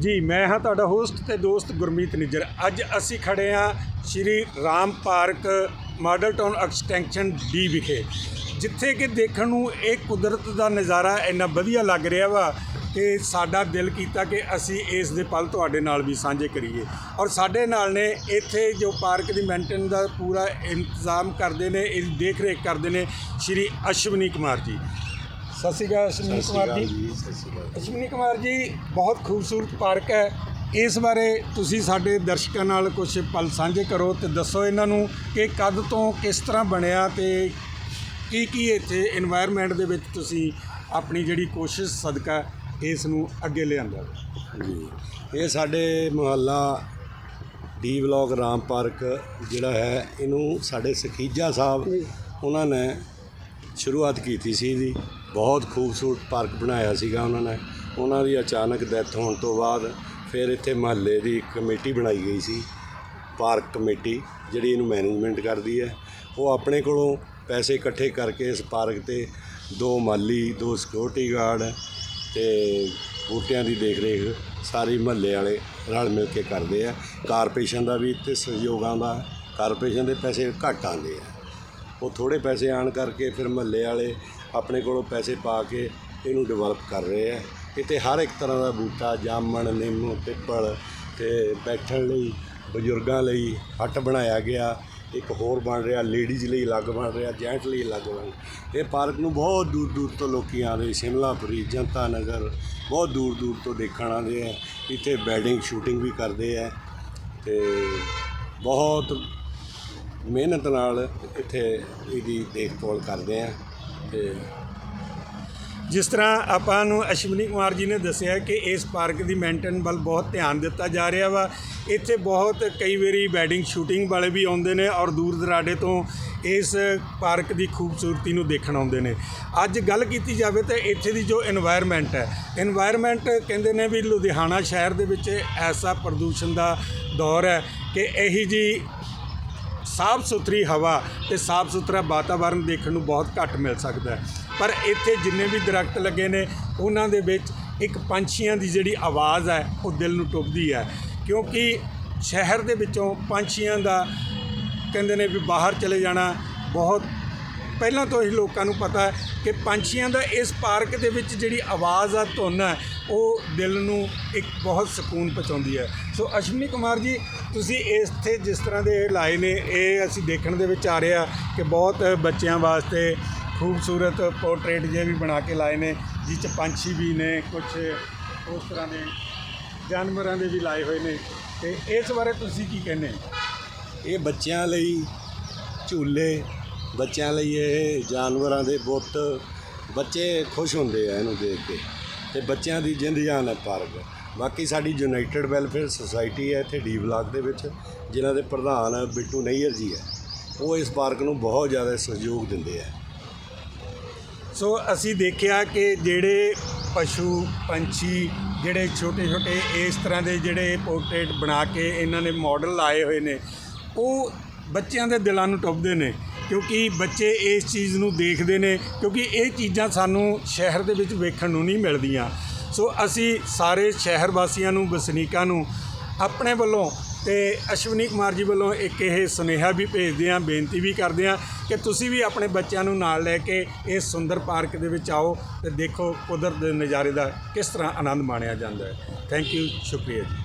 ਜੀ, ਮੈਂ ਹਾਂ ਤੁਹਾਡਾ ਹੋਸਟ ਤੇ ਦੋਸਤ ਗੁਰਮੀਤ ਨਿੱਜਰ। ਅੱਜ ਅਸੀਂ ਖੜੇ ਹਾਂ Shri Ram park model town extension D ਵਿਖੇ, ਜਿੱਥੇ ਕਿ ਦੇਖਣ ਨੂੰ ਇਹ ਕੁਦਰਤ ਦਾ ਨਜ਼ਾਰਾ ਇੰਨਾ ਵਧੀਆ ਲੱਗ ਰਿਹਾ ਵਾ ਕਿ ਸਾਡਾ ਦਿਲ ਕੀਤਾ ਕਿ ਅਸੀਂ ਇਸ ਦੇ ਪਲ ਤੁਹਾਡੇ ਨਾਲ ਵੀ ਸਾਂਝੇ ਕਰੀਏ। ਔਰ ਸਾਡੇ ਨਾਲ ਨੇ ਇੱਥੇ ਜੋ ਪਾਰਕ ਦੀ ਮੇਨਟੇਨ ਦਾ ਪੂਰਾ ਇੰਤਜ਼ਾਮ ਕਰਦੇ ਨੇ ਇਸ ਦੇਖ ਰੇਖ ਕਰਦੇ ਨੇ ਸ਼੍ਰੀ ਅਸ਼ਵਨੀ ਕੁਮਾਰ ਜੀ। ਸਤਿ ਸ਼੍ਰੀ ਅਕਾਲ ਅਸ਼ਵਨੀ ਕੁਮਾਰ ਜੀ। ਸਤਿ ਸ਼੍ਰੀ ਅਕਾਲ ਅਸ਼ਵਨੀ ਕੁਮਾਰ ਜੀ ਬਹੁਤ ਖੂਬਸੂਰਤ ਪਾਰਕ ਹੈ। ਇਸ ਬਾਰੇ ਤੁਸੀਂ ਸਾਡੇ ਦਰਸ਼ਕਾਂ ਨਾਲ ਕੁਝ ਪਲ ਸਾਂਝੇ ਕਰੋ ਤੇ ਦੱਸੋ ਇਹਨਾਂ ਨੂੰ ਕਿ ਕਦ ਤੋਂ ਕਿਸ ਤਰ੍ਹਾਂ ਬਣਿਆ ਤੇ ਕੀ ਕੀ ਇੱਥੇ এনवायरमेंट ਦੇ ਵਿੱਚ ਤੁਸੀਂ ਆਪਣੀ ਜਿਹੜੀ ਕੋਸ਼ਿਸ਼ ਸਦਕਾ ਇਸ ਨੂੰ ਅੱਗੇ ਲਿਆਂਦਾ। ਜੀ। ਇਹ ਸਾਡੇ ਮੁਹੱਲਾ ਡੀ ਬਲਾਕ ਰਾਮ ਪਾਰਕ ਜਿਹੜਾ ਹੈ ਇਹਨੂੰ ਸਾਡੇ ਸਖੀਜਾ ਸਾਹਿਬ ਉਹਨਾਂ ਨੇ ਸ਼ੁਰੂਆਤ ਕੀਤੀ ਸੀ ਇਹਦੀ ਬਹੁਤ ਖੂਬਸੂਰਤ ਪਾਰਕ ਬਣਾਇਆ ਸੀਗਾ ਉਹਨਾਂ ਨੇ। ਉਹਨਾਂ ਦੀ ਅਚਾਨਕ ਡੈਥ ਹੋਣ ਤੋਂ ਬਾਅਦ ਫਿਰ ਇੱਥੇ ਮਹੱਲੇ ਦੀ ਇੱਕ ਕਮੇਟੀ ਬਣਾਈ ਗਈ ਸੀ। ਪਾਰਕ ਕਮੇਟੀ, ਜਿਹੜੀ ਇਹਨੂੰ ਮੈਨੇਜਮੈਂਟ ਕਰਦੀ ਹੈ। ਉਹ ਆਪਣੇ ਕੋਲੋਂ ਪੈਸੇ ਇਕੱਠੇ ਕਰਕੇ ਇਸ ਪਾਰਕ ਤੇ ਦੋ ਮਾਲੀ, ਦੋ ਸਿਕਿਉਰਿਟੀ ਗਾਰਡ ਤੇ ਬੂਟਿਆਂ ਦੀ ਦੇਖ ਰੇਖ ਸਾਰੇ ਮਹੱਲੇ ਵਾਲੇ ਰਲ ਮਿਲ ਕੇ ਕਰਦੇ ਆ। ਕਾਰਪੋਰੇਸ਼ਨ ਦਾ ਵੀ ਤੇ ਸਹਿਯੋਗ ਆਉਂਦਾ ਕਾਰਪੋਰੇਸ਼ਨ ਦੇ ਪੈਸੇ ਘੱਟ ਆਉਂਦੇ ਆ। ਉਹ ਥੋੜੇ ਪੈਸੇ ਆਣ ਕਰਕੇ ਫਿਰ ਮਹੱਲੇ ਵਾਲੇ ਆਪਣੇ ਕੋਲੋਂ ਪੈਸੇ ਪਾ ਕੇ ਇਹਨੂੰ ਡਿਵੈਲਪ ਕਰ ਰਹੇ ਆ। ਇੱਥੇ ਹਰ ਇੱਕ ਤਰ੍ਹਾਂ ਦਾ ਬੂਟਾ, ਜਾਮਣ, ਨਿੰਮ, ਪਿੱਪਲ ਤੇ ਬੈਠਣ ਲਈ, ਬਜ਼ੁਰਗਾਂ ਲਈ ਹੱਟ ਬਣਾਇਆ ਗਿਆ। ਇੱਕ ਹੋਰ ਬਣ ਰਿਹਾ ਲੇਡੀਜ਼ ਲਈ ਅਲੱਗ ਬਣ ਰਿਹਾ ਜੈਂਟ ਲਈ ਅਲੱਗ ਬਣ ਇਹ ਪਾਰਕ ਨੂੰ ਬਹੁਤ ਦੂਰ ਦੂਰ ਤੋਂ ਲੋਕੀ ਆਉਂਦੇ ਸ਼ਿਮਲਾਪੁਰੀ, ਜਨਤਾ ਨਗਰ, ਬਹੁਤ ਦੂਰ ਦੂਰ ਤੋਂ ਦੇਖਣ ਆਉਂਦੇ ਆ। ਇੱਥੇ ਬੈਡਿੰਗ ਸ਼ੂਟਿੰਗ ਵੀ ਕਰਦੇ ਆ ਤੇ ਬਹੁਤ ਮਿਹਨਤ ਨਾਲ ਇੱਥੇ ਇਹਦੀ ਦੇਖਭਾਲ ਕਰਦੇ ਆ ਤੇ ਜਿਸ ਤਰ੍ਹਾਂ ਆਪਾਂ ਨੂੰ ਅਸ਼ਵਨੀ ਕੁਮਾਰ ਜੀ ਨੇ ਦੱਸਿਆ ਕਿ ਇਸ ਪਾਰਕ ਦੀ ਮੇਨਟੇਨ ਵੱਲ ਬਹੁਤ ਧਿਆਨ ਦਿੱਤਾ ਜਾ ਰਿਹਾ ਵਾ। ਇੱਥੇ ਬਹੁਤ ਕਈ ਵਾਰੀ ਵੈਡਿੰਗ ਸ਼ੂਟਿੰਗ ਵਾਲੇ ਵੀ ਆਉਂਦੇ ਨੇ ਔਰ ਦੂਰ ਦਰਾਡੇ ਤੋਂ ਇਸ ਪਾਰਕ ਦੀ ਖੂਬਸੂਰਤੀ ਨੂੰ ਦੇਖਣ ਆਉਂਦੇ ਨੇ। ਅੱਜ ਗੱਲ ਕੀਤੀ ਜਾਵੇ ਤਾਂ ਇੱਥੇ ਦੀ ਜੋ এনवायरमेंट ਹੈ এনवायरमेंट ਕਹਿੰਦੇ ਨੇ ਵੀ ਲੁਧਿਆਣਾ ਸ਼ਹਿਰ ਦੇ ਵਿੱਚ ਐਸਾ ਪ੍ਰਦੂਸ਼ਣ ਦਾ ਦੌਰ ਹੈ ਕਿ ਇਹੀ ਜੀ ਸਾਫ਼ ਸੁਥਰੀ ਹਵਾ ਤੇ ਸਾਫ਼ ਸੁਥਰਾ ਵਾਤਾਵਰਣ ਦੇਖਣ ਨੂੰ ਬਹੁਤ ਘੱਟ ਮਿਲ ਸਕਦਾ ਹੈ। ਪਰ ਇੱਥੇ ਜਿੰਨੇ ਵੀ ਦਰਖਤ ਲੱਗੇ ਨੇ, ਉਹਨਾਂ ਦੇ ਵਿੱਚ ਇੱਕ ਪੰਛੀਆਂ ਦੀ ਜਿਹੜੀ ਆਵਾਜ਼ ਹੈ, ਉਹ ਦਿਲ ਨੂੰ ਟੁੱਬਦੀ ਹੈ। ਕਿਉਂਕਿ ਸ਼ਹਿਰ ਦੇ ਵਿੱਚੋਂ ਪੰਛੀਆਂ ਦਾ ਕਹਿੰਦੇ ਨੇ ਵੀ ਬਾਹਰ ਚਲੇ ਜਾਣਾ ਬਹੁਤ ਪਹਿਲਾਂ ਤੋਂ ਹੀ ਲੋਕਾਂ ਨੂੰ ਪਤਾ ਹੈ ਕਿ ਪੰਛੀਆਂ ਦਾ ਇਸ ਪਾਰਕ ਦੇ ਵਿੱਚ ਜਿਹੜੀ ਆਵਾਜ਼ ਆ, ਧੁਨ ਹੈ, ਉਹ ਦਿਲ ਨੂੰ ਇੱਕ ਬਹੁਤ ਸਕੂਨ ਪਹੁੰਚਾਉਂਦੀ ਹੈ। ਸੋ ਅਸ਼ਵਨੀ ਕੁਮਾਰ ਜੀ, ਤੁਸੀਂ ਇੱਥੇ ਜਿਸ ਤਰ੍ਹਾਂ ਦੇ ਲਾਏ ਨੇ, ਇਹ ਅਸੀਂ ਦੇਖਣ ਦੇ ਵਿੱਚ ਆ ਰਿਹਾ ਕਿ ਬਹੁਤ ਬੱਚਿਆਂ ਵਾਸਤੇ ਖੂਬਸੂਰਤ ਪੋਰਟਰੇਟ ਜੇ ਵੀ ਬਣਾ ਕੇ ਲਾਏ ਨੇ ਜਿਸ 'ਚ ਪੰਛੀ ਵੀ ਨੇ ਕੁਝ ਉਸ ਤਰ੍ਹਾਂ ਦੇ ਜਾਨਵਰਾਂ ਦੇ ਵੀ ਲਾਏ ਹੋਏ ਨੇ। ਤੇ ਇਸ ਬਾਰੇ ਤੁਸੀਂ ਕੀ ਕਹਿੰਦੇ ਇਹ ਬੱਚਿਆਂ ਲਈ ਝੂਲੇ ਬੱਚਿਆਂ ਲਈ ਇਹ ਜਾਨਵਰਾਂ ਦੇ ਬੁੱਤ, ਬੱਚੇ ਖੁਸ਼ ਹੁੰਦੇ ਆ ਇਹਨੂੰ ਦੇਖ ਕੇ। ਤੇ ਬੱਚਿਆਂ ਦੀ ਜਿੰਦ ਜਾਨ ਹੈ ਪਾਰਕ। ਬਾਕੀ ਸਾਡੀ ਯੂਨਾਈਟਿਡ ਵੈਲਫੇਅਰ ਸੁਸਾਇਟੀ ਹੈ ਇੱਥੇ ਡੀ ਬਲਾਕ ਦੇ ਵਿੱਚ, ਜਿਨ੍ਹਾਂ ਦੇ ਪ੍ਰਧਾਨ ਬਿੱਟੂ ਨਈਅਰ ਜੀ ਹੈ। ਉਹ ਇਸ ਪਾਰਕ ਨੂੰ ਬਹੁਤ ਜ਼ਿਆਦਾ ਸਹਿਯੋਗ ਦਿੰਦੇ ਆ। ਸੋ ਅਸੀਂ ਦੇਖਿਆ ਕਿ ਜਿਹੜੇ ਪਸ਼ੂ, ਪੰਛੀ, ਜਿਹੜੇ ਛੋਟੇ ਛੋਟੇ ਇਸ ਤਰ੍ਹਾਂ ਦੇ ਜਿਹੜੇ ਪੋਰਟਰੇਟ ਬਣਾ ਕੇ ਇਹਨਾਂ ਨੇ ਮਾਡਲ ਲਾਏ ਹੋਏ ਨੇ, ਉਹ ਬੱਚਿਆਂ ਦੇ ਦਿਲਾਂ ਨੂੰ ਟੁੱਭਦੇ ਨੇ। ਕਿਉਂਕਿ ਬੱਚੇ ਇਸ ਚੀਜ਼ ਨੂੰ ਦੇਖਦੇ ਨੇ, ਕਿਉਂਕਿ ਇਹ ਚੀਜ਼ਾਂ ਸਾਨੂੰ ਸ਼ਹਿਰ ਦੇ ਵਿੱਚ ਵੇਖਣ ਨੂੰ ਨਹੀਂ ਮਿਲਦੀਆਂ। ਸੋ ਅਸੀਂ ਸਾਰੇ ਸ਼ਹਿਰ ਵਾਸੀਆਂ ਨੂੰ, ਵਸਨੀਕਾਂ ਨੂੰ ਆਪਣੇ ਵੱਲੋਂ ਤੇ ਅਸ਼ਵਨੀ ਕੁਮਾਰ ਜੀ ਵੱਲੋਂ ਇੱਕ ਇਹ ਸੁਨੇਹਾ ਵੀ ਭੇਜਦੇ ਹਾਂ, ਬੇਨਤੀ ਵੀ ਕਰਦੇ ਹਾਂ ਕਿ ਤੁਸੀਂ ਵੀ ਆਪਣੇ ਬੱਚਿਆਂ ਨੂੰ ਨਾਲ ਲੈ ਕੇ ਇਸ ਸੁੰਦਰ ਪਾਰਕ ਦੇ ਵਿੱਚ ਆਓ ਤੇ ਦੇਖੋ ਕੁਦਰਤ ਦੇ ਨਜ਼ਾਰੇ ਦਾ ਕਿਸ ਤਰ੍ਹਾਂ ਆਨੰਦ ਮਾਣਿਆ ਜਾਂਦਾ ਹੈ। ਥੈਂਕ ਯੂ ਸ਼ੁਕਰੀਆ ਜੀ।